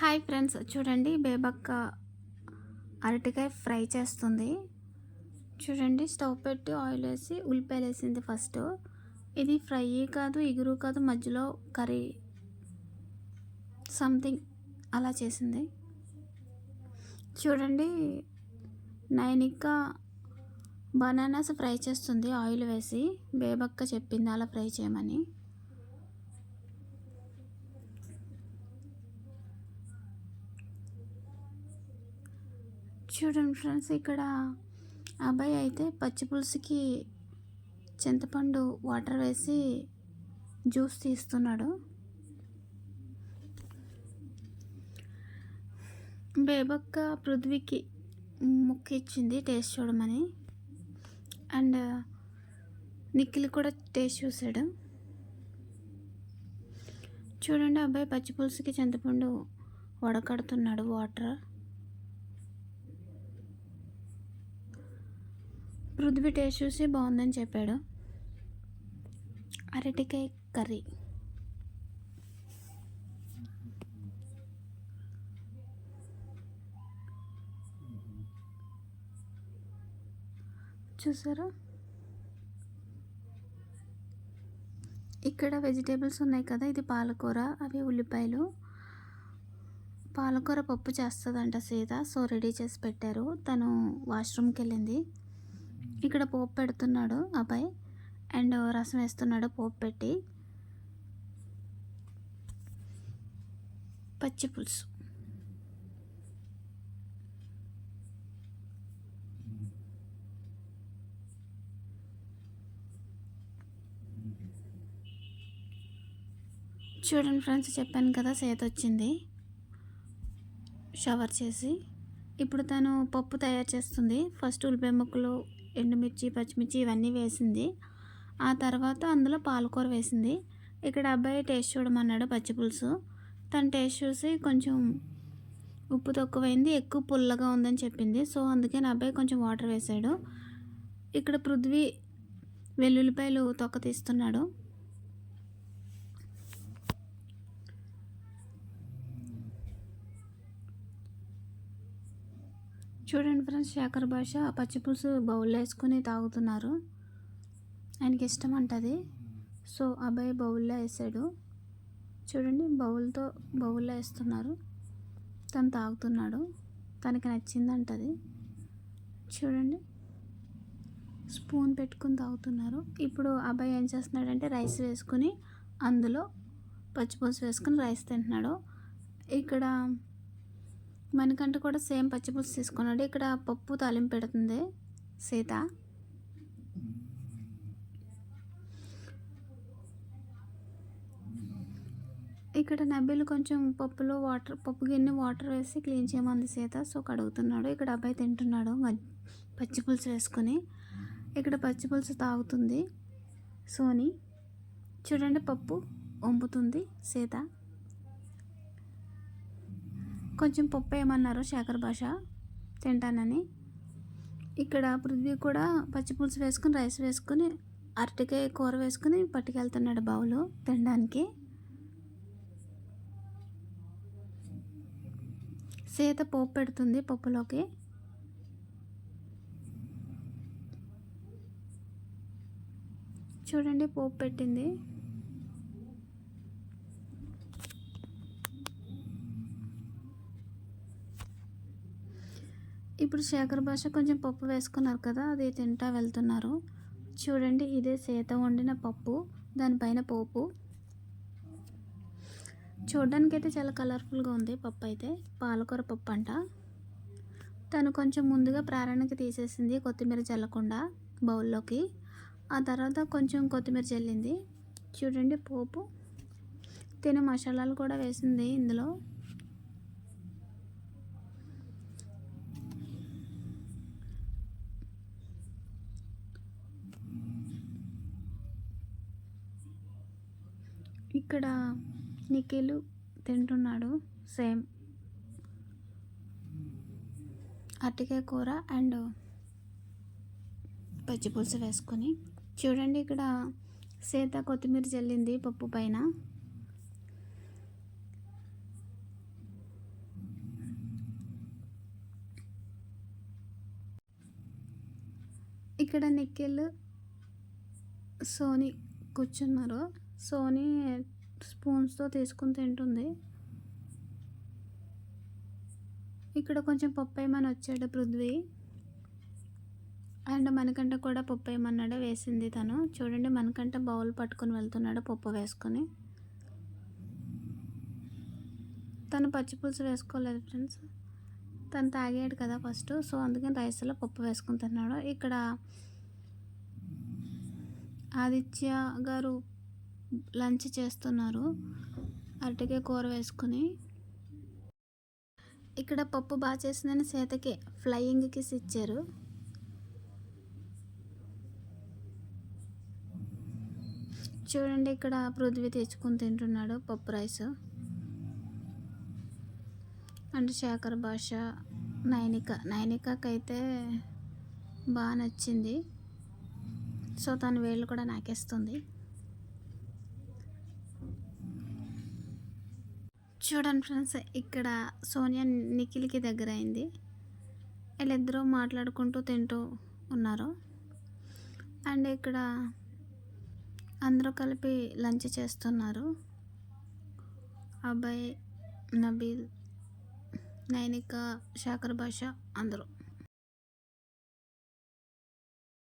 Hi friends చూడండి బేబక్క అరటికాయ fry చేస్తుంది. చూడండి స్టవ్ పెట్టి ఆయిల్ వేసి ఉల్లిపాయలు వేసింది ఫస్ట్. ఇది ఫ్రై కాదు ఇగురు కాదు మధ్యలో కర్రీ సంథింగ్ అలా చేసింది. చూడండి నైనికా బనానాస్ ఫ్రై చేస్తుంది ఆయిల్ వేసి. బేబక్క చెప్పింది అలా ఫ్రై చేయమని. చూడండి ఫ్రెండ్స్ ఇక్కడ అబ్బాయి అయితే పచ్చి పులుసుకి చింతపండు వాటర్ వేసి జ్యూస్ తీస్తున్నాడు. బేబక్క పృథ్వీకి ముక్కు ఇచ్చింది టేస్ట్ చూడమని. అండ్ నిఖిల్ కూడా టేస్ట్ చూసాడు చూడండి అబ్బాయి పచ్చి పులుసుకి చింతపండు వడకడుతున్నాడు వాటర్. పృథ్వీ టేస్ట్ చూసి బాగుందని చెప్పాడు. అరటికాయ కర్రీ. చూసారా? ఇక్కడ వెజిటేబుల్స్ ఉన్నాయి కదా ఇది పాలకూర అవి ఉల్లిపాయలు. పాలకూర పప్పు చేస్తుందంట సీత సో రెడీ చేసి పెట్టారు. తను వాష్రూమ్కి వెళ్ళింది. ఇక్కడ పోపు పెడుతున్నాడు అబ్బాయి. అండ్ రసం వేస్తున్నాడు పోపు పెట్టి. పచ్చి పులుసు. చూడండి ఫ్రెండ్స్ చెప్పాను కదా సేత వచ్చింది. షవర్ చేసి. ఇప్పుడు తను పప్పు తయారు చేస్తుంది. ఫస్ట్ ఉల్లిపాయ ముక్కలు ఎండుమిర్చి పచ్చిమిర్చి ఇవన్నీ వేసింది. ఆ తర్వాత అందులో పాలకూర వేసింది. ఇక్కడ అబ్బాయి టేస్ట్ చూడమన్నాడు పచ్చి పులుసు. తను టేస్ట్ చూసి కొంచెం ఉప్పు తక్కువైంది ఎక్కువ పుల్లగా ఉందని చెప్పింది. సో అందుకే నా అబ్బాయి కొంచెం వాటర్ వేసాడు ఇక్కడ పృథ్వీ వెల్లుల్లిపాయలు తొక్క తీస్తున్నాడు. చూడండి ఫ్రెండ్స్ శేఖర్ భాష పచ్చిపులుసు బౌల్లో వేసుకొని తాగుతున్నారు. ఆయనకి ఇష్టం అంటది సో అబ్బాయి బౌల్లో వేసాడు. చూడండి బౌల్తో బౌల్లో వేస్తున్నారు. తను తాగుతున్నాడు. తనకి నచ్చిందంటది చూడండి స్పూన్ పెట్టుకుని తాగుతున్నారు. ఇప్పుడు అబ్బాయి ఏం చేస్తున్నాడంటే రైస్ వేసుకుని అందులో పచ్చిపులుసు వేసుకుని రైస్ తింటున్నాడు. ఇక్కడ మనకంటే కూడా సేమ్ పచ్చిపులుసు తీసుకున్నాడు. ఇక్కడ పప్పు తాలింపు పెడుతుంది సీత. ఇక్కడ నబ్బిలు కొంచెం పప్పులో వాటర్ పప్పు గిన్నె వాటర్ వేసి క్లీన్ చేయమంది సీత. సో కడుగుతున్నాడు. ఇక్కడ అబ్బాయి తింటున్నాడు. పచ్చి పులుసు వేసుకొని. ఇక్కడ పచ్చి పులుసు తాగుతుంది సోని. చూడండి పప్పు వంపుతుంది సీత. కొంచెం పప్పు వేయమన్నారు శేఖర్ భాష తింటానని. ఇక్కడ పృథ్వీ కూడా పచ్చిపులుసు వేసుకుని రైస్ వేసుకుని అరటికాయ కూర వేసుకుని పట్టుకెళ్తున్నాడు బావులు తినడానికి. సీత పోపు పెడుతుంది పప్పులోకి. చూడండి పోపు పెట్టింది. ఇప్పుడు శేఖర్ భాష కొంచెం పప్పు వేసుకున్నారు కదా అది తింటా వెళ్తున్నారు. చూడండి ఇదే సీత వండిన పప్పు దానిపైన పోపు. చూడడానికి అయితే చాలా కలర్ఫుల్గా ఉంది పప్పు అయితే పాలకూర పప్పు అంట తను కొంచెం ముందుగా ప్రారణకి తీసేసింది కొత్తిమీర చల్లకుండా బౌల్లోకి. ఆ తర్వాత కొంచెం కొత్తిమీర చల్లింది. చూడండి పోపు. తినే మసాలాలు కూడా వేసింది ఇందులో. ఇక్కడ నిఖిల్ తింటున్నాడు సేమ్. అరటికాయ కూర అండ్ పచ్చిపులుసు వేసుకొని. చూడండి ఇక్కడ సీత కొత్తిమీర చల్లింది పప్పు పైన. ఇక్కడ నిఖిల్ సోనీ కూర్చున్నారు. సోనీ స్పూన్స్తో తీసుకుని తింటుంది. ఇక్కడ కొంచెం పప్పు వేయమని వచ్చాడు పృథ్వీ. అండ్ మనకంట కూడా పప్పు వేయమన్నాడు వేసింది తను. చూడండి మనకంట బౌల్ పట్టుకొని వెళ్తున్నాడు పప్పు వేసుకొని. తను పచ్చిపులుసు వేసుకోలేదు ఫ్రెండ్స్. తను తాగాడు కదా ఫస్ట్ సో అందుకని రైస్లో పప్పు వేసుకుని తిన్నాడు. ఇక్కడ ఆదిత్య గారు లంచ్ చేస్తున్నారు. అరటికాయ కూర వేసుకుని. ఇక్కడ పప్పు బాగా చేసిందని సీతకి ఫ్లయింగ్ కిస్ ఇచ్చారు. చూడండి ఇక్కడ పృథ్వీ తెచ్చుకొని తింటున్నాడు పప్పు రైస్. అండ్ శేఖర్ భాష నైనిక. నైనికకైతే బాగా నచ్చింది. సో తన వేళ్ళు కూడా నాకేస్తుంది. చూడండి ఫ్రెండ్స్ ఇక్కడ సోనియా నిఖిల్కి దగ్గర అయింది వీళ్ళిద్దరూ మాట్లాడుకుంటూ తింటూ ఉన్నారు. అండ్ ఇక్కడ అందరూ కలిపి లంచ్ చేస్తున్నారు. అబ్బాయి నబీల్ నైనిక శాఖర్ భాష అందరూ.